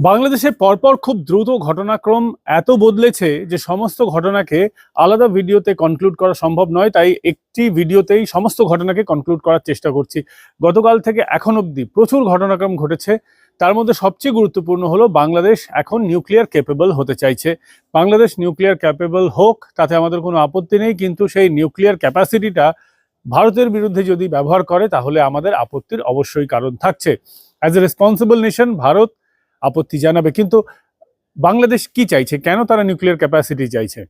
বাংলাদেশে পরপর খুব দ্রুত ঘটনাক্রম এত বদলেছে যে সমস্ত ঘটনাকে আলাদা ভিডিওতে কনক্লুড করা সম্ভব নয়, তাই একটি ভিডিওতেই সমস্ত ঘটনাকে কনক্লুড করার চেষ্টা করছি। গতকাল থেকে এখন অবধি প্রচুর ঘটনাক্রম ঘটেছে। তার মধ্যে সবচেয়ে গুরুত্বপূর্ণ হলো, বাংলাদেশ এখন নিউক্লিয়ার ক্যাপেবল হতে চাইছে। বাংলাদেশ নিউক্লিয়ার ক্যাপেবল হোক, তাতে আমাদের কোনো আপত্তি নেই, কিন্তু সেই নিউক্লিয়ার ক্যাপাসিটিটা ভারতের বিরুদ্ধে যদি ব্যবহার করে, তাহলে আমাদের আপত্তির অবশ্যই কারণ থাকছে। As a responsible nation Bharat আপত্তি জানাবে। কিন্তু বাংলাদেশ কি চাইছে? কেন তারা নিউক্লিয়ার ক্যাপাসিটি চাইছে?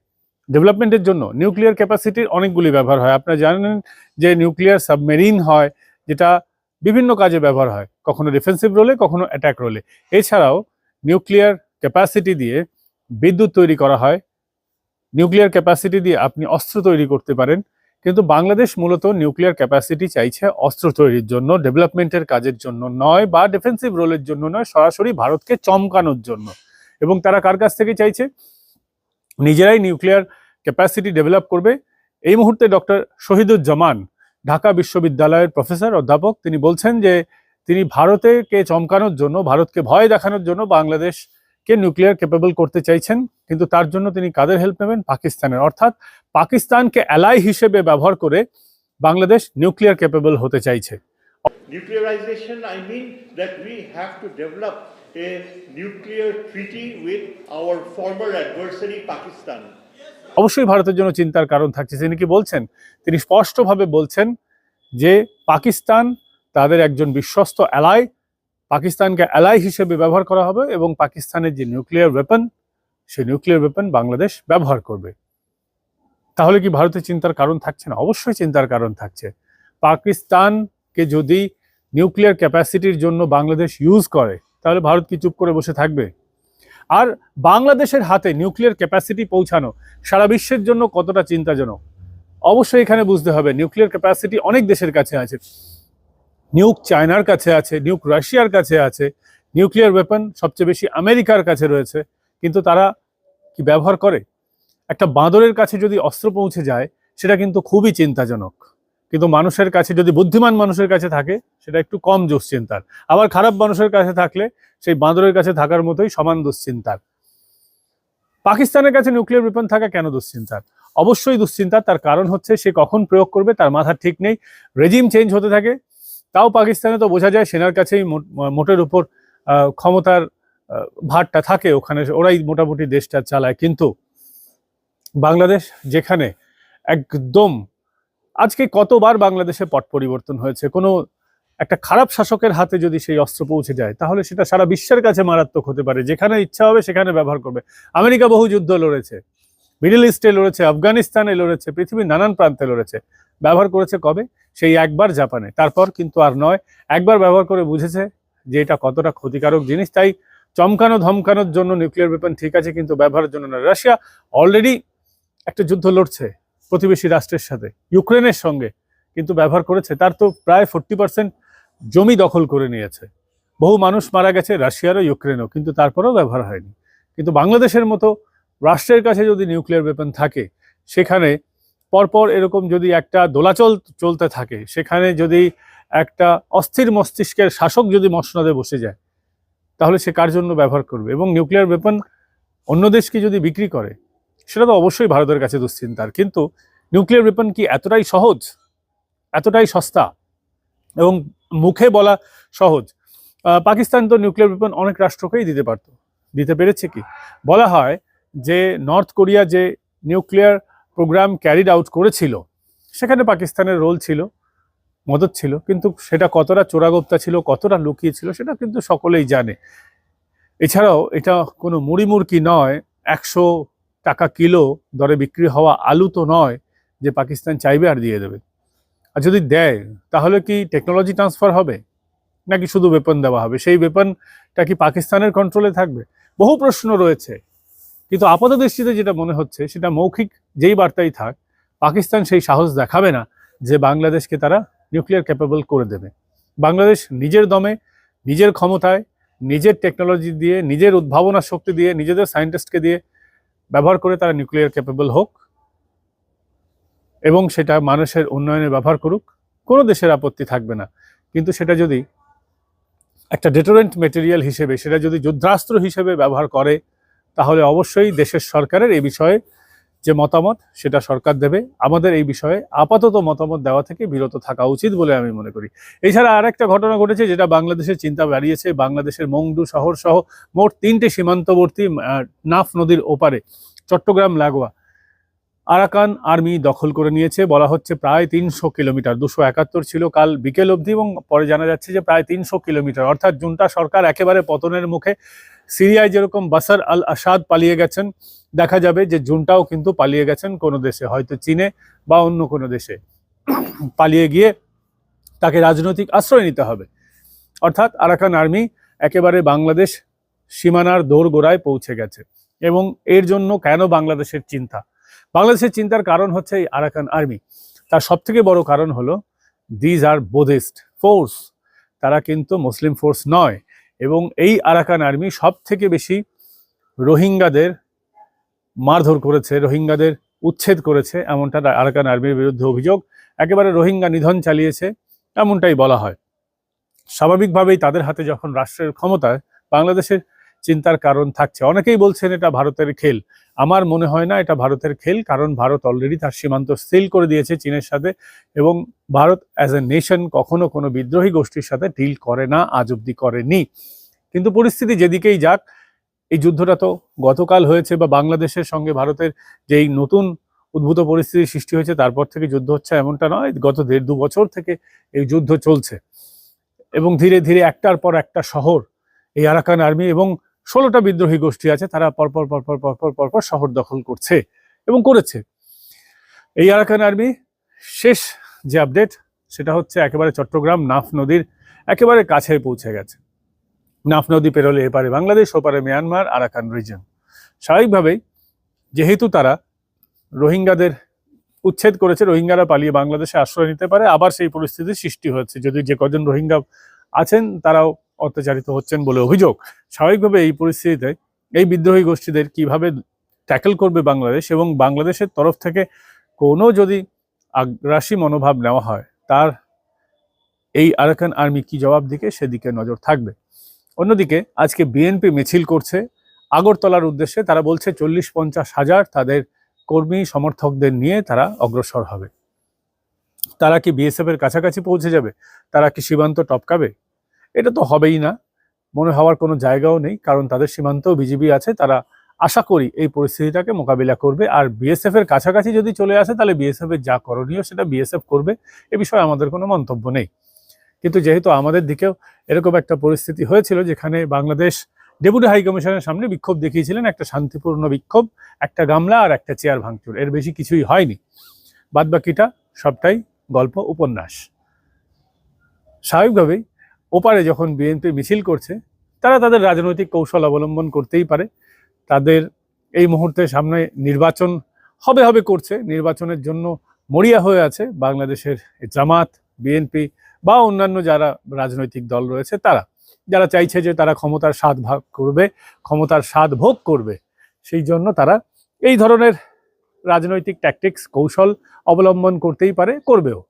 ডেভেলপমেন্টের জন্য নিউক্লিয়ার ক্যাপাসিটির অনেকগুলি ব্যবহার হয়। আপনারা জানেন যে নিউক্লিয়ার সাবমেরিন হয়, যেটা বিভিন্ন কাজে ব্যবহার হয়। কখনো ডিফেন্সিভ রোলে কখনো অ্যাটাক রোলে এছাড়াও নিউক্লিয়ার ক্যাপাসিটি দিয়ে বিদ্যুৎ তৈরি করা হয়। নিউক্লিয়ার ক্যাপাসিটি দিয়ে আপনি অস্ত্র তৈরি করতে পারেন। কিন্তু বাংলাদেশ মূলত নিউক্লিয়ার ক্যাপাসিটি চাইছে অস্ত্র তৈরির জন্য, ডেভেলপমেন্টের কাজের জন্য নয় বা ডিফেন্সিভ রোলের জন্য নয়, সরাসরি ভারতকে চমকানোর জন্য। এবং তারা কার কাছ থেকে চাইছে? নিজেরাই নিউক্লিয়ার ক্যাপাসিটি ডেভেলপ করবে। এই মুহূর্তে ডক্টর শহীদুজ্জামান, ঢাকা বিশ্ববিদ্যালয়ের প্রফেসর, অধ্যাপক, তিনি বলছেন যে তিনি ভারতকে চমকানোর জন্য, ভারতকে ভয় দেখানোর জন্য বাংলাদেশকে নিউক্লিয়ার ক্যাপেবল করতে চাইছেন কিন্তু তার জন্য তিনি কাদের হেল্প নেবেন? পাকিস্তানের। অর্থাৎ পাকিস্তানকে অ্যালাই হিসেবে ব্যবহার করে বাংলাদেশ নিউক্লিয়ার ক্যাপেবল হতে চাইছে। Nuclearization, I mean that we have to develop a nuclear treaty with our former adversary, Pakistan. অবশ্যই ভারতের জন্য চিন্তার কারণ থাকছে। তিনি কি বলছেন? তিনি স্পষ্টভাবে বলছেন যে পাকিস্তান তাদের একজন বিশ্বস্ত অ্যালাই পাকিস্তানকে অ্যালাই হিসেবে ব্যবহার করা হবে এবং পাকিস্তানের যে নিউক্লিয়ার ওয়েপন সেই নিউক্লিয়ার ওয়েপন বাংলাদেশ ব্যবহার করবে। তাহলে কি ভারতের চিন্তার কারণ থাকছে না? অবশ্যই চিন্তার কারণ থাকছে। পাকিস্তানকে যদি নিউক্লিয়ার ক্যাপাসিটির জন্য বাংলাদেশ ইউজ করে, তাহলে ভারত কি চুপ করে বসে থাকবে? আর বাংলাদেশের হাতে নিউক্লিয়ার ক্যাপাসিটি পৌঁছানো সারা বিশ্বের জন্য কতটা চিন্তাজনক? অবশ্যই এখানে বুঝতে হবে নিউক্লিয়ার ক্যাপাসিটি অনেক দেশের কাছে আছে। নিউক চায়নার কাছে আছে নিউক রাশিয়ার কাছে আছে নিউক্লিয়ার ওয়েপন সবচেয়ে বেশি আমেরিকার কাছে রয়েছে, কিন্তু তারা কি ব্যবহার করে? একটা বাঁদরের কাছে যদি অস্ত্র পৌঁছে যায়, সেটা কিন্তু খুবই চিন্তাজনক। কিন্তু মানুষের কাছে যদি বুদ্ধিমান মানুষের কাছে থাকে, সেটা একটু কম দুশ্চিন্তার। আবার খারাপ মানুষের কাছে থাকলে, সেই বাঁদরের কাছে থাকার মতোই সমান দুশ্চিন্তার। পাকিস্তানের কাছে নিউক্লিয়ার ওয়েপন থাকা কেন দুশ্চিন্তার? অবশ্যই দুশ্চিন্তার, তার কারণ হচ্ছে সে কখন প্রয়োগ করবে, তার মাথার ঠিক নেই রেজিম চেঞ্জ হতে থাকে তাও পাকিস্তানে তো বোঝা যায় সেনার কাছেই মোট- মোটের উপর ক্ষমতার ভারটা থাকে ওখানে, ওরাই মোটামুটি দেশটা চালায়। কিন্তু বাংলাদেশ যেখানে একদম, আজকে কতবার বাংলাদেশে পট পরিবর্তন হয়েছে, কোনো একটা খারাপ শাসকের হাতে যদি সেই অস্ত্র পৌঁছে যায়, তাহলে সেটা সারা বিশ্বের কাছে মারাত্মক হতে পারে। যেখানে ইচ্ছা হবে সেখানে ব্যবহার করবে। আমেরিকা বহু যুদ্ধ লড়েছে, মিডল ইস্টে লড়েছে, আফগানিস্তানে লড়েছে, পৃথিবীর নানান প্রান্তে লড়েছে। ব্যবহার করেছে কবে? সেই একবার জাপানে। তারপর কিন্তু আর নয়, একবার ব্যবহার করে বুঝেছে যে এটা কতটা ক্ষতিকারক জিনিস। তাই চমকানো ধমকানোর জন্য নিউক্লিয়ার ওয়েপন ঠিক আছে, কিন্তু ব্যবহারের জন্য না। রাশিয়া অলরেডি একটা যুদ্ধ লড়ছে প্রতিবেশী রাষ্ট্রের সাথে, ইউক্রেনের সঙ্গে, কিন্তু ব্যবহার করেছে। তার তো প্রায় ফোর্টি পার্সেন্ট জমি দখল করে নিয়েছে। বহু মানুষ মারা গেছে রাশিয়ারও ইউক্রেনও কিন্তু তারপরেও ব্যবহার হয়নি। কিন্তু বাংলাদেশের মতো রাষ্ট্রের কাছে যদি নিউক্লিয়ার ওয়েপন থাকে, সেখানে পরপর এরকম যদি একটা দোলাচল চলতে থাকে, সেখানে যদি একটা অস্থির মস্তিষ্কের শাসক যদি মসনদে বসে যায়, তাহলে সে কার জন্য ব্যবহার করবে? এবং নিউক্লিয়ার ওয়েপন অন্য দেশকে যদি বিক্রি করে, সেটা তো অবশ্যই ভারতের কাছে দুশ্চিন্তার। কিন্তু নিউক্লিয়ার ওয়েপন কি এতটাই সহজ? এতটাই সস্তা? এবং মুখে বলা সহজ? পাকিস্তান তো নিউক্লিয়ার ওয়েপন অনেক রাষ্ট্রকেই দিতে পারত। দিতে পেরেছে কি? বলা হয় যে নর্থ কোরিয়া যে নিউক্লিয়ার প্রোগ্রাম ক্যারিড আউট করেছিল, সেখানে পাকিস্তানের রোল ছিল, মদত ছিল, কিন্তু সেটা কতটা চোরাগোপ্তা ছিল, কতটা লুকিয়ে ছিল, সেটা কিন্তু সকলেই জানে। এছাড়াও এটা কোনো মুড়িমুড়কি নয়, একশো টাকা কিলো দরে বিক্রি হওয়া আলু তো নয় যে পাকিস্তান চাইবে আর দিয়ে দেবে। আর যদি দেয়, তাহলে কি টেকনোলজি ট্রান্সফার হবে? নাকি শুধু বেপন দেওয়া হবে? সেই বেপনটা কি পাকিস্তানের কন্ট্রোলে থাকবে? বহু প্রশ্ন রয়েছে। কিন্তু আপাত দৃষ্টিতে যেটা মনে হচ্ছে, সেটা মৌখিক যেই বার্তাই থাক, পাকিস্তান সেই সাহস দেখাবে না যে বাংলাদেশকে তারা নিউক্লিয়ার ক্যাপেবল করে দেবে। বাংলাদেশ নিজের দমে, নিজের ক্ষমতায়, নিজের টেকনোলজি দিয়ে, নিজের উদ্ভাবনা শক্তি দিয়ে, নিজেদের সায়েন্টিস্টকে দিয়ে ব্যবহার করে তারা নিউক্লিয়ার ক্যাপেবল হোক এবং সেটা মানুষের উন্নয়নে ব্যবহার করুক, কোনো দেশের আপত্তি থাকবে না। কিন্তু সেটা যদি একটা ডেটোরেন্ট মেটেরিয়াল হিসেবে, সেটা যদি যুদ্ধাস্ত্র হিসেবে ব্যবহার করে তাহলে অবশ্যই দেশের সরকারের এই বিষয়ে যে মতামত, সেটা সরকার দেবে। আমাদের এই বিষয়ে আপাতত মতামত দেওয়া থেকে বিরত থাকা উচিত বলে আমি মনে করি। এছাড়া আর একটা ঘটনা ঘটেছে, যেটা বাংলাদেশের চিন্তা বাড়িয়েছে। বাংলাদেশের মংডু শহর সহ মোট তিনটি সীমান্তবর্তী নাফ নদীর ওপারে চট্টগ্রাম লাগোয়া আরাকান আর্মি দখল করে নিয়েছে। বলা হচ্ছে প্রায় তিনশো কিলোমিটার, দুশো একাত্তর ছিল কাল বিকেল অবধি এবং পরে জানা যাচ্ছে যে প্রায় তিনশো কিলোমিটার। অর্থাৎ জুনটা সরকার একেবারে পতনের মুখে সিরিয়ায় যেরকম বাসার আল আসাদ পালিয়ে গেছেন, দেখা যাবে যে জুনটাও কিন্তু পালিয়ে গেছেন কোনো দেশে, হয়তো চীনে বা অন্য কোনো দেশে। পালিয়ে গিয়ে তাকে রাজনৈতিক আশ্রয় নিতে হবে। অর্থাৎ আরাকান আর্মি একেবারে বাংলাদেশ সীমানার দোরগোড়ায় পৌঁছে গেছে এবং এর জন্য কেন বাংলাদেশের চিন্তা? বাংলাদেশের চিন্তার কারণ হচ্ছে এই আরাকান আর্মি। তার সব থেকে বড় কারণ হলো দিজ আর বোধিস্ট ফোর্স তারা কিন্তু মুসলিম ফোর্স নয়। এবং এই আরাকান আর্মি সব থেকে বেশি রোহিঙ্গাদের মারধর করেছে, রোহিঙ্গাদের উচ্ছেদ করেছে, এমনটা আরাকান আর্মির বিরুদ্ধে অভিযোগ। একেবারে রোহিঙ্গা নিধন চালিয়েছে, এমনটাই বলা হয়। স্বাভাবিকভাবেই তাদের হাতে যখন রাষ্ট্রের ক্ষমতায়, বাংলাদেশের চিন্তার কারণ থাকছে। অনেকেই বলছেন এটা ভারতের খেল। আমার মনে হয় না এটা ভারতের খেল, কারণ ভারত অলরেডি তার সীমান্ত সিল করে দিয়েছে চীনের সাথে এবং ভারত অ্যাজ এ নেশন কখনো কোনো বিদ্রোহী গোষ্ঠীর সাথে ডিল করে না, আজ অব্দি করেনি। কিন্তু পরিস্থিতি যেদিকেই যাক, এই যুদ্ধটা তো গতকাল হয়েছে বা বাংলাদেশের সঙ্গে ভারতের যেই নতুন উদ্ভূত পরিস্থিতি সৃষ্টি হয়েছে, তারপর থেকে যুদ্ধ হচ্ছে এমনটা নয়, গত দেড় দু বছর থেকে এই যুদ্ধ চলছে। এবং ধীরে ধীরে একটার পর একটা শহর, এই আরাকান আর্মি এবং ষোলোটা বিদ্রোহী গোষ্ঠী আছে, তারা পরপর পরপর পরপর পরপর শহর দখল করছে এবং করেছে। এই আরাকান আর্মি, শেষ যে আপডেট, সেটা হচ্ছে একেবারে চট্টগ্রাম নাফ নদীর একেবারে কাছে পৌঁছে গেছে। নাফ নদী পেরোলে এপারে বাংলাদেশ, ওপারে মিয়ানমার, আরাকান রিজন স্বাভাবিকভাবেই যেহেতু তারা রোহিঙ্গাদের উচ্ছেদ করেছে, রোহিঙ্গারা পালিয়ে বাংলাদেশে আশ্রয় নিতে পারে, আবার সেই পরিস্থিতির সৃষ্টি হচ্ছে যদি যে কজন রোহিঙ্গা আছেন, তারাও অত্যাচারিত হচ্ছেন বলে অভিযোগ। স্বাভাবিকভাবে এই পরিস্থিতিতে এই বিদ্রোহী গোষ্ঠীদের কীভাবে ট্যাকেল করবে বাংলাদেশ এবং বাংলাদেশের তরফ থেকে কোনো যদি আগ্রাসী মনোভাব নেওয়া হয়, তার এই আরাকান আর্মি কি জবাব দিকে সেদিকে নজর থাকবে। অন্যদিকে আজকে বিএনপি মিছিল করছে, আগরতলার উদ্দেশ্যে তারা বলছে চল্লিশ পঞ্চাশ হাজার তাদের কর্মী সমর্থকদের নিয়ে তারা অগ্রসর হবে। তারা কি বিএসএফ এর কাছাকাছি পৌঁছে যাবে? তারা কি সীমান্ত টপকাবে? এটা তো হবেই না। মনে হওয়ার কোনো জায়গাও নেই, কারণ তাদের সীমান্তেও বিজিবি আছে, তারা আশা করি এই পরিস্থিতিটাকে মোকাবিলা করবে। আর বিএসএফ এর কাছাকাছি যদি চলে আসে, তাহলে বিএসএফ এর যা করণীয় সেটা বিএসএফ করবে, এ বিষয়ে আমাদের কোনো মন্তব্য নেই। কিন্তু যেহেতু আমাদের দিকেও এরকম একটা পরিস্থিতি হয়েছিল, যেখানে বাংলাদেশ ডেপুটি হাই কমিশনের সামনে বিক্ষোভ দেখিয়েছিলেন, একটা শান্তিপূর্ণ বিক্ষোভ, একটা গামলা আর একটা চেয়ার ভাঙচুর, এর বেশি কিছুই হয়নি। বাদবাকিটা সবটাই গল্প, উপন্যাস। স্বাভাবিকভাবেই ওপারে যখন বিএনপি মিছিল করছে, তারা তাদের রাজনৈতিক কৌশল অবলম্বন করতেই পারে। তাদের এই মুহূর্তে সামনে নির্বাচন হবে হবে করছে। নির্বাচনের জন্য মরিয়া হয়ে আছে বাংলাদেশের জামাত, বিএনপি বা অন্যান্য যারা রাজনৈতিক দল রয়েছে তারা। যারা চাইছে যে তারা ক্ষমতার স্বাদ ভাগ করবে, ক্ষমতার স্বাদ ভোগ করবে, সেই জন্য তারা এই ধরনের রাজনৈতিক ট্যাকটিক্স কৌশল অবলম্বন করতেই পারে, করবেও।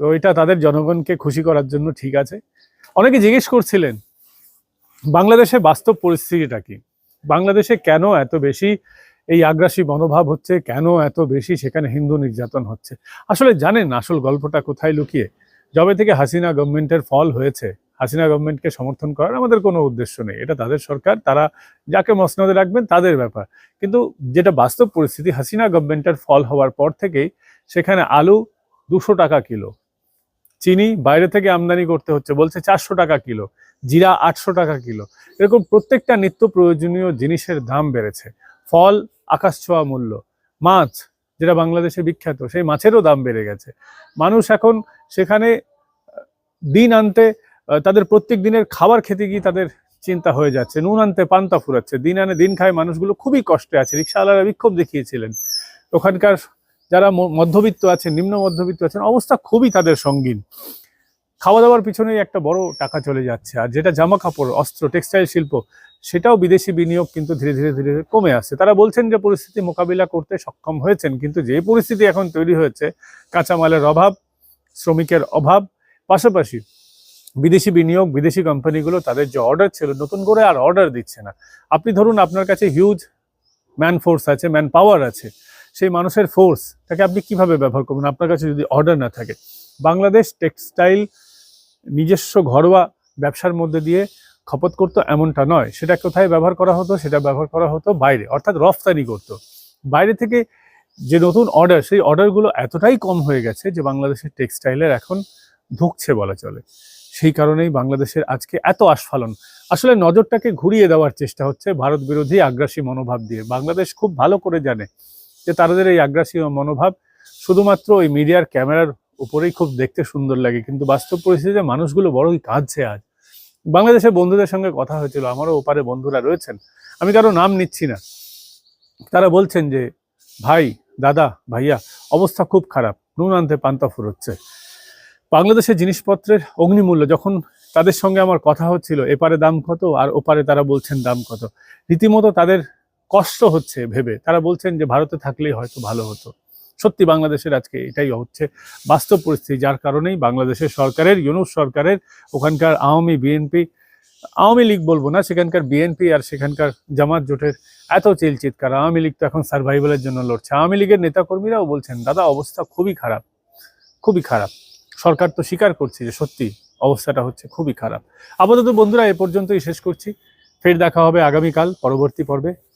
তো এটা তাদের জনগণকে খুশি করার জন্য ঠিক আছে। অনেকে জিজ্ঞেস করছিলেন বাংলাদেশে বাস্তব পরিস্থিতিটা কি? বাংলাদেশে কেন এত বেশি এই আগ্রাসী মনোভাব হচ্ছে? কেন এত বেশি সেখানে হিন্দু নির্যাতন হচ্ছে? আসলে জানেন আসল গল্পটা কোথায় লুকিয়ে? যবে থেকে হাসিনা গভর্নমেন্টের ফল হয়েছে, হাসিনা গভর্নমেন্টকে সমর্থন করার আমাদের কোনো উদ্দেশ্য নেই। এটা তাদের সরকার, তারা যাকে মসনদে রাখবেন তাদের ব্যাপার। কিন্তু যেটা বাস্তব পরিস্থিতি, হাসিনা গভর্নমেন্টের ফল হওয়ার পর থেকেই সেখানে আলু দুশো টাকা কিলো চিনি বাইরে থেকে আমদানি করতে হচ্ছে, বলছে চারশো টাকা কিলো, জিরা আটশো টাকা কিলো। এরকম প্রত্যেকটা নিত্য প্রয়োজনীয় জিনিসের দাম বেড়েছে। ফল, আকাশ ছোঁয়া মূল্য, মাছ, যেটা বাংলাদেশে বিখ্যাত, সেই মাছেরও দাম বেড়ে গেছে। মানুষ এখন সেখানে দিন আনতে তাদের প্রত্যেক দিনের খাবার খেতে গিয়ে তাদের চিন্তা হয়ে যাচ্ছে। নুন আনতে পান্তা ফুরাচ্ছে। দিন আনে দিন খায় মানুষগুলো। খুবই কষ্টে আছে। রিক্সাওয়ালারা বিক্ষোভ দেখিয়েছিলেন। ওখানকার যারা মধ্যবিত্ত আছেন, নিম্ন মধ্যবিত্ত আছেন, অবস্থা খুবই তাদের সঙ্গীন। খাওয়া দাওয়ার পিছনেই একটা বড় টাকা চলে যাচ্ছে। আর যেটা জামা কাপড় অস্ত্র, টেক্সটাইল শিল্প, সেটাও বিদেশি বিনিয়োগ কিন্তু ধীরে ধীরে ধীরে কমে আসছে। তারা বলছেন যে পরিস্থিতি মোকাবিলা করতে সক্ষম হয়েছেন, কিন্তু যে পরিস্থিতি এখন তৈরি হয়েছে, কাঁচামালের অভাব, শ্রমিকের অভাব, পাশাপাশি বিদেশি বিনিয়োগ, বিদেশি কোম্পানিগুলো তাদের যে অর্ডার ছিল, নতুন করে আর অর্ডার দিচ্ছে না। আপনি ধরুন আপনার কাছে হিউজ ম্যান ফোর্স আছে ম্যান পাওয়ার আছে। সেই মানুষের ফোর্সটাকে আপনি কীভাবে ব্যবহার করবেন? আপনার কাছে যদি অর্ডার না থাকে। বাংলাদেশ টেক্সটাইল নিজস্ব ঘরোয়া ব্যবসার মধ্যে দিয়ে খপত করতো এমনটা নয়। সেটা কোথায় ব্যবহার করা হতো? সেটা ব্যবহার করা হতো বাইরে। অর্থাৎ রফতানি করতো। বাইরে থেকে যে নতুন অর্ডার সেই অর্ডারগুলো এতটাই কম হয়ে গেছে যে বাংলাদেশের টেক্সটাইলের এখন ধুকছে বলা চলে। সেই কারণেই বাংলাদেশের আজকে এত আস্ফালন। আসলে নজরটাকে ঘুরিয়ে দেওয়ার চেষ্টা হচ্ছে ভারত বিরোধী আগ্রাসী মনোভাব দিয়ে। বাংলাদেশ খুব ভালো করে জানে যে তাদের এই আগ্রাসী মনোভাব শুধুমাত্র ওই মিডিয়ার ক্যামেরার উপরেই খুব দেখতে সুন্দর লাগে। কিন্তু বাস্তব পরিস্থিতিতে মানুষগুলো বড়ই কাঁদছে আজ। বাংলাদেশের বন্ধুদের সঙ্গে কথা হয়েছিল, আমারও ওপারে বন্ধুরা রয়েছেন। আমি কারও নাম নিচ্ছি না। তারা বলছেন যে, ভাই, দাদা, ভাইয়া, অবস্থা খুব খারাপ। নুন আনতে পান্তা ফুরোচ্ছে। বাংলাদেশের জিনিসপত্রের অগ্নিমূল্য, যখন তাদের সঙ্গে আমার কথা হচ্ছিল, এপারে দাম কত? আর ওপারে তারা বলছেন দাম কত? রীতিমতো তাদের কষ্ট হচ্ছে ভেবে। তারা বলছেন যে, ভারতে থাকলেই হয়তো ভালো হতো। সত্যি বাংলাদেশের আজকে এটাই হচ্ছে বাস্তব পরিস্থিতি, যার কারণেই বাংলাদেশের সরকারের, ইউনুস সরকারের, ওখানকার আওয়ামী বিএনপি, আওয়ামী লীগ বলব না, সেখানকার বিএনপি আর সেখানকার জামাত জোটের এত চিল চিৎকার আওয়ামী লীগ তো এখন সার্ভাইভালের জন্য লড়ছে। আওয়ামী লীগের নেতাকর্মীরাও বলছেন, দাদা, অবস্থা খুবই খারাপ খুবই খারাপ। সরকার তো স্বীকার করছে যে, সত্যি অবস্থাটা হচ্ছে খুবই খারাপ। আপাতত বন্ধুরা, এ পর্যন্তই শেষ করছি। ফের দেখা হবে আগামীকাল, পরবর্তী পর্বে।